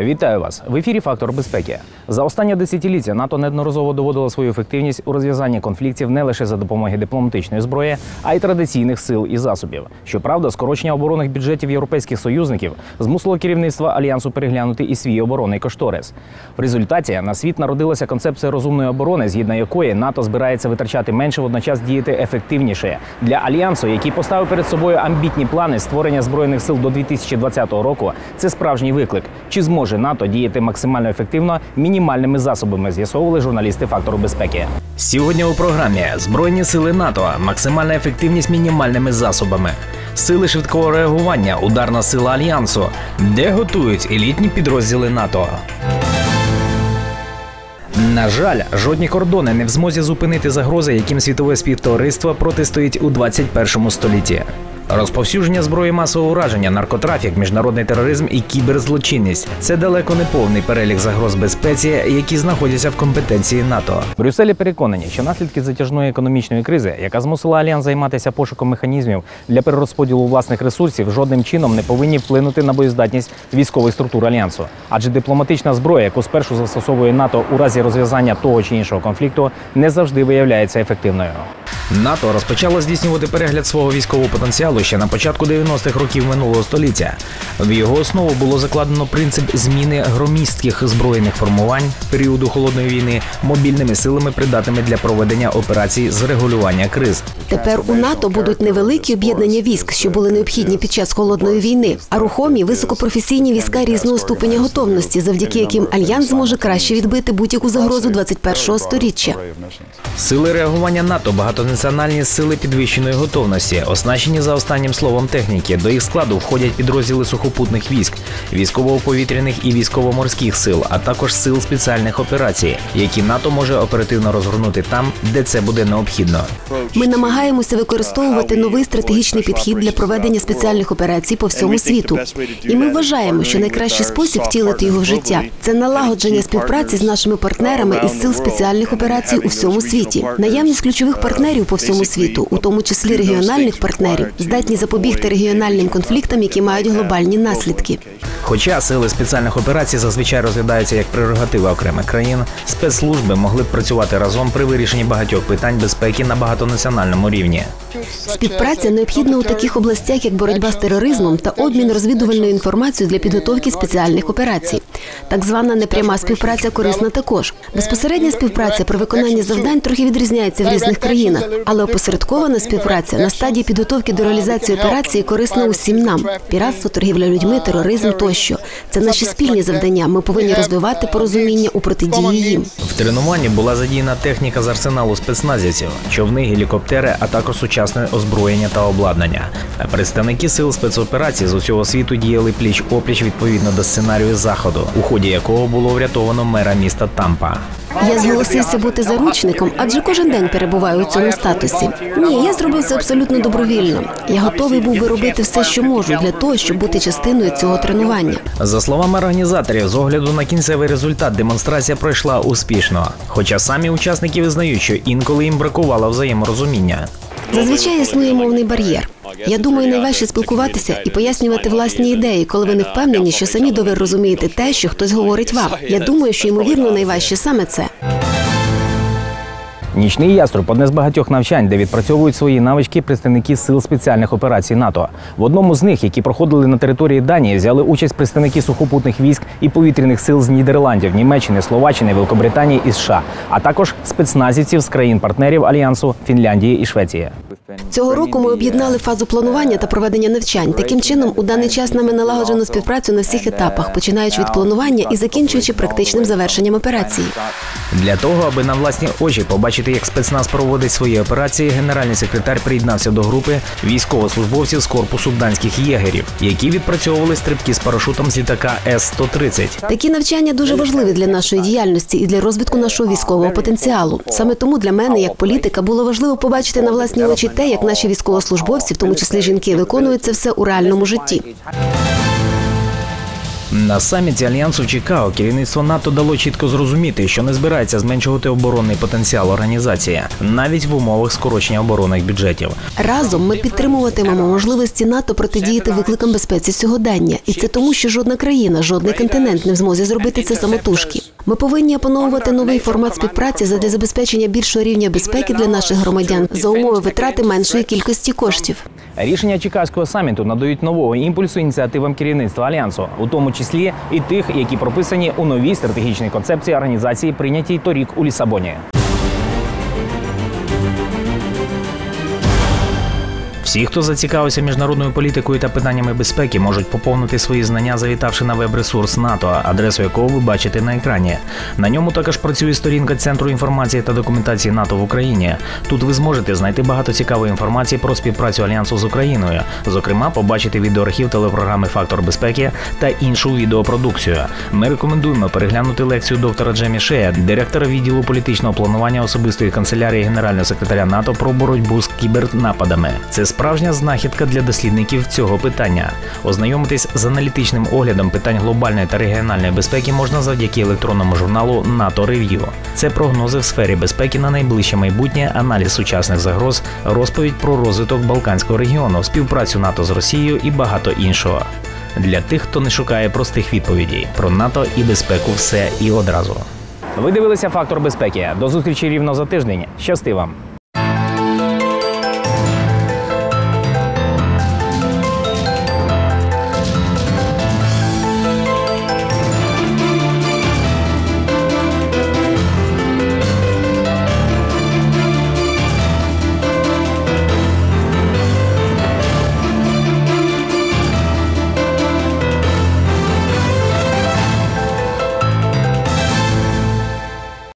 Вітаю вас в ефірі Фактор безпеки. За останнє десятиліття НАТО неодноразово доводило свою ефективність у розв'язанні конфліктів не лише за допомоги дипломатичної зброї, а й традиційних сил і засобів. Щоправда, скорочення оборонних бюджетів європейських союзників змусило керівництво альянсу переглянути і свій оборонний кошторис. В результаті на світ народилася концепція розумної оборони, згідно якої НАТО збирається витрачати менше водночас діяти ефективніше для альянсу, який поставив перед собою амбітні плани створення збройних сил до 2020 року. Це справжній виклик. Чи зможе НАТО діяти максимально ефективно мінімальними засобами? З'ясовували журналісти фактору безпеки. Сьогодні у програмі Збройні сили НАТО, максимальна ефективність мінімальними засобами, сили швидкого реагування, ударна сила альянсу, де готують елітні підрозділи НАТО. На жаль, жодні кордони не в змозі зупинити загрози, яким світове співтовариство протистоїть у 21 столітті. Розповсюдження зброї масового ураження, наркотрафік, міжнародний тероризм і кіберзлочинність це далеко не повний перелік загроз безпеці, які знаходяться в компетенції НАТО. Брюсселі переконані, що наслідки затяжної економічної кризи, яка змусила альянс займатися пошуком механізмів для перерозподілу власних ресурсів, жодним чином не повинні вплинути на боєздатність військових структур альянсу. Адже дипломатична зброя, яку спершу застосовує НАТО у разі розв'язання того чи іншого конфлікту, не завжди виявляється ефективною. НАТО розпочало здійснювати перегляд свого військового потенціалу ще на початку 90-х років минулого століття. В його основу було закладено принцип зміни громістких збройних формувань періоду холодної війни мобільними силами, придатними для проведення операцій з регулювання криз. Тепер у НАТО будуть невеликі об'єднання військ, що були необхідні під час холодної війни, а рухомі високопрофесійні війська різного ступеня готовності, завдяки яким альянс зможе краще відбити будь-яку загрозу 21-го сторіччя. Сили реагування НАТО багатонаціональні сили підвищеної готовності, оснащені за останнім словом техніки. До їх складу входять підрозділи сухопутних військ, військово-повітряних і військово-морських сил, а також сил спеціальних операцій, які НАТО може оперативно розгорнути там, де це буде необхідно. Ми намагаємося використовувати новий стратегічний підхід для проведення спеціальних операцій по всьому світу. І ми вважаємо, що найкращий спосіб втілити його в життя це налагодження співпраці з нашими партнерами із сил спеціальних операцій у всьому світі. Наявність ключових партнерів по всьому світу, у тому числі регіональних партнерів, здатні запобігти регіональним конфліктам, які мають глобальні наслідки. Хоча сили спеціальних операцій зазвичай розглядаються як прерогатива окремих країн, спецслужби могли б працювати разом при вирішенні багатьох питань безпеки на багатонаціональному рівні. Співпраця необхідна у таких областях, як боротьба з тероризмом та обмін розвідувальною інформацією для підготовки спеціальних операцій. Так звана непряма співпраця корисна також. Безпосередня співпраця при виконанні завдань трохи відрізняється в різних країнах, але опосередкована співпраця на стадії підготовки до реалізації операції корисна усім нам: піратство, торгівля людьми, тероризм тощо. Це наші спільні завдання. Ми повинні розвивати порозуміння у протидії їм. В тренуванні була задіяна техніка з арсеналу спецназівців, човни, гелікоптери, а також сучасне озброєння та обладнання. Представники сил спецоперацій з усього світу діяли пліч опліч відповідно до сценарію заходу, у ході якого було врятовано мера міста Тампа. Я зголосився бути заручником, адже кожен день перебуваю у цьому статусі. Ні, я зробив це абсолютно добровільно. Я готовий був би робити все, що можу, для того, щоб бути частиною цього тренування. За словами організаторів, з огляду на кінцевий результат, демонстрація пройшла успішно. Хоча самі учасники визнають, що інколи їм бракувало взаєморозуміння. Зазвичай існує мовний бар'єр. Я думаю, найважче спілкуватися і пояснювати власні ідеї, коли ви не впевнені, що самі добре розумієте те, що хтось говорить вам. Я думаю, що ймовірно найважче саме це. Нічний яструб одне з багатьох навчань, де відпрацьовують свої навички представники сил спеціальних операцій НАТО. В одному з них, які проходили на території Данії, взяли участь представники сухопутних військ і повітряних сил з Нідерландів, Німеччини, Словаччини, Великобританії і США, а також спецназівців з країн-партнерів альянсу Фінляндії і Швеції. Цього року ми об'єднали фазу планування та проведення навчань. Таким чином, у даний час нами налагоджено співпрацю на всіх етапах, починаючи від планування і закінчуючи практичним завершенням операції. Для того, аби на власні очі побачити, як спецназ проводить свої операції, генеральний секретар приєднався до групи військовослужбовців з корпусу данських єгерів, які відпрацьовували стрибки з парашутом з літака С-130. Такі навчання дуже важливі для нашої діяльності і для розвитку нашого військового потенціалу. Саме тому для мене, як політика, було важливо побачити на власні очі те, як наші військовослужбовці, в тому числі жінки, виконують це все у реальному житті. На саміті альянсу Чикаго керівництво НАТО дало чітко зрозуміти, що не збирається зменшувати оборонний потенціал організації, навіть в умовах скорочення оборонних бюджетів. Разом ми підтримуватимемо можливості НАТО протидіяти викликам безпеці сьогодення, і це тому, що жодна країна, жодний континент не в змозі зробити це самотужки. Ми повинні опановувати новий формат співпраці задля забезпечення більшого рівня безпеки для наших громадян за умови витрати меншої кількості коштів. Рішення Чикаського саміту надають нового імпульсу ініціативам керівництва альянсу, у тому числі і тих, які прописані у новій стратегічній концепції організації, прийнятій торік у Лісабоні. Всі, хто зацікавився міжнародною політикою та питаннями безпеки, можуть поповнити свої знання, завітавши на веб-ресурс НАТО, адресу якого ви бачите на екрані. На ньому також працює сторінка Центру інформації та документації НАТО в Україні. Тут ви зможете знайти багато цікавої інформації про співпрацю альянсу з Україною, зокрема, побачити відеоархів телепрограми Фактор безпеки та іншу відеопродукцію. Ми рекомендуємо переглянути лекцію доктора Джемі Шея, директора відділу політичного планування особистої канцелярії генерального секретаря НАТО про боротьбу з кібернападами. Це справжня знахідка для дослідників цього питання. Ознайомитись з аналітичним оглядом питань глобальної та регіональної безпеки можна завдяки електронному журналу НАТО Рев'ю. Це прогнози в сфері безпеки на найближче майбутнє, аналіз сучасних загроз, розповідь про розвиток Балканського регіону, співпрацю НАТО з Росією і багато іншого. Для тих, хто не шукає простих відповідей про НАТО і безпеку, все і одразу. Ви дивилися фактор безпеки. До зустрічі рівно за тиждень. Щасти вам!